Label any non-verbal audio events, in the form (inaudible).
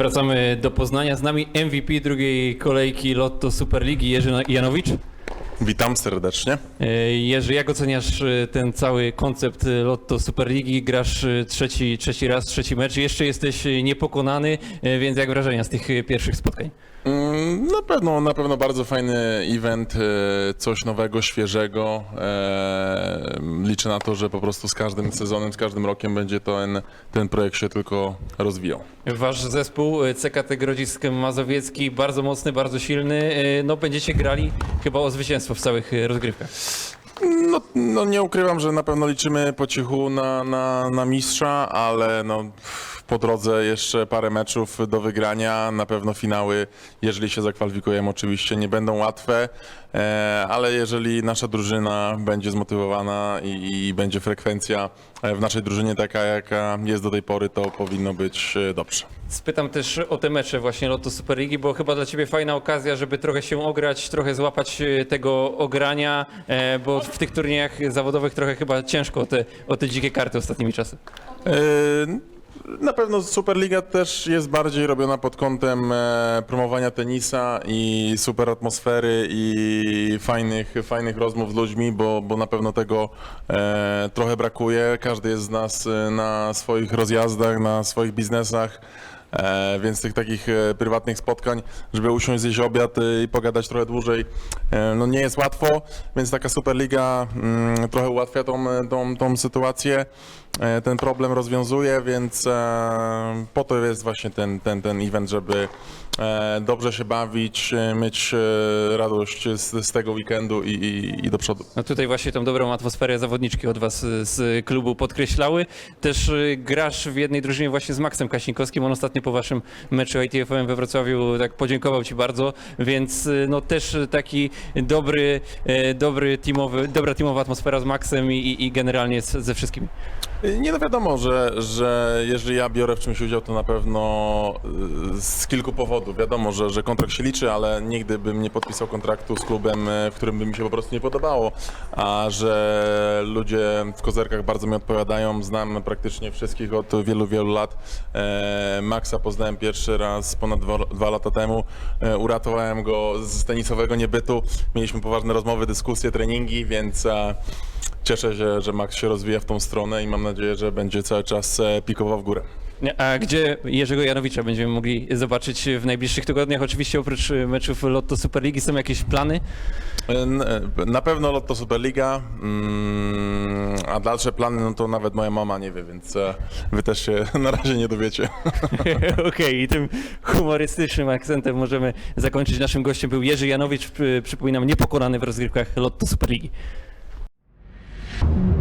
Wracamy do Poznania. Z nami MVP drugiej kolejki Lotto Superligi Jerzy Janowicz. Witam serdecznie. E, Jerzy, jak oceniasz e, ten cały koncept Lotto Superligi? Grasz e, trzeci, trzeci raz, trzeci mecz. Jeszcze jesteś niepokonany, więc jak wrażenia z tych pierwszych spotkań? Na pewno, na pewno bardzo fajny event, e, coś nowego, świeżego. E, Liczę na to, że po prostu z każdym sezonem, z każdym rokiem będzie ten, ten projekt się tylko rozwijał. Wasz zespół e, CKT Grodzisk Mazowiecki bardzo mocny, bardzo silny. No będziecie grali chyba o zwycięstwo w całych rozgrywkach. No, no nie ukrywam, że na pewno liczymy po cichu na, na, na mistrza, ale no, po drodze jeszcze parę meczów do wygrania. Na pewno finały, jeżeli się zakwalifikujemy, oczywiście nie będą łatwe, e, ale jeżeli nasza drużyna będzie zmotywowana i, i będzie frekwencja e, w naszej drużynie taka, jaka jest do tej pory, to powinno być e, dobrze. Spytam też o te mecze właśnie Lotto Superligi, bo chyba dla Ciebie fajna okazja, żeby trochę się ograć, trochę złapać tego ogrania, bo w tych turniejach zawodowych trochę chyba ciężko o te, o te dzikie karty ostatnimi czasy. E, Na pewno Superliga też jest bardziej robiona pod kątem e, promowania tenisa i super atmosfery i fajnych, fajnych rozmów z ludźmi, bo, bo na pewno tego e, trochę brakuje. Każdy jest z nas e, na swoich rozjazdach, na swoich biznesach. E, więc tych takich e, prywatnych spotkań, żeby usiąść, zjeść obiad e, i pogadać trochę dłużej, e, no nie jest łatwo, więc taka Superliga mm, trochę ułatwia tą, tą, tą sytuację, ten problem rozwiązuje, więc e, po to jest właśnie ten, ten, ten event, żeby e, dobrze się bawić, e, mieć e, radość z, z tego weekendu i, i, i do przodu. No tutaj właśnie tą dobrą atmosferę zawodniczki od Was e, z klubu podkreślały. Też e, grasz w jednej drużynie właśnie z Maxem Kasińkowskim. On ostatnio po Waszym meczu ITF-owym we Wrocławiu tak podziękował Ci bardzo, więc e, no też taki dobry, e, dobry teamowy, dobra teamowa atmosfera z Maxem i, i, generalnie ze wszystkimi. Nie no wiadomo, że, że jeżeli ja biorę w czymś udział, to na pewno y, z kilku powodów. Wiadomo, że, że kontrakt się liczy, ale nigdy bym nie podpisał kontraktu z klubem, y, w którym by mi się po prostu nie podobało. A że ludzie w kozerkach bardzo mi odpowiadają, znam praktycznie wszystkich od wielu, wielu lat. E, Maxa poznałem pierwszy raz ponad dwa, dwa lata temu. E, uratowałem go z tenisowego niebytu. Mieliśmy poważne rozmowy, dyskusje, treningi, więc e, Cieszę się, że Max się rozwija w tą stronę i mam nadzieję, że będzie cały czas e, pikował w górę. A gdzie Jerzego Janowicza będziemy mogli zobaczyć w najbliższych tygodniach? Oczywiście oprócz e, meczów Lotto Superligi są jakieś plany? N- e, Na pewno Lotto Superliga, mm, a dalsze plany, no to nawet moja mama nie wie, więc e, wy też się (laughs) na razie nie dowiecie. (laughs) Okej, i tym humorystycznym akcentem możemy zakończyć. Naszym gościem był Jerzy Janowicz, przy- przypominam, niepokonany w rozgrywkach Lotto Superligi. Mm -hmm.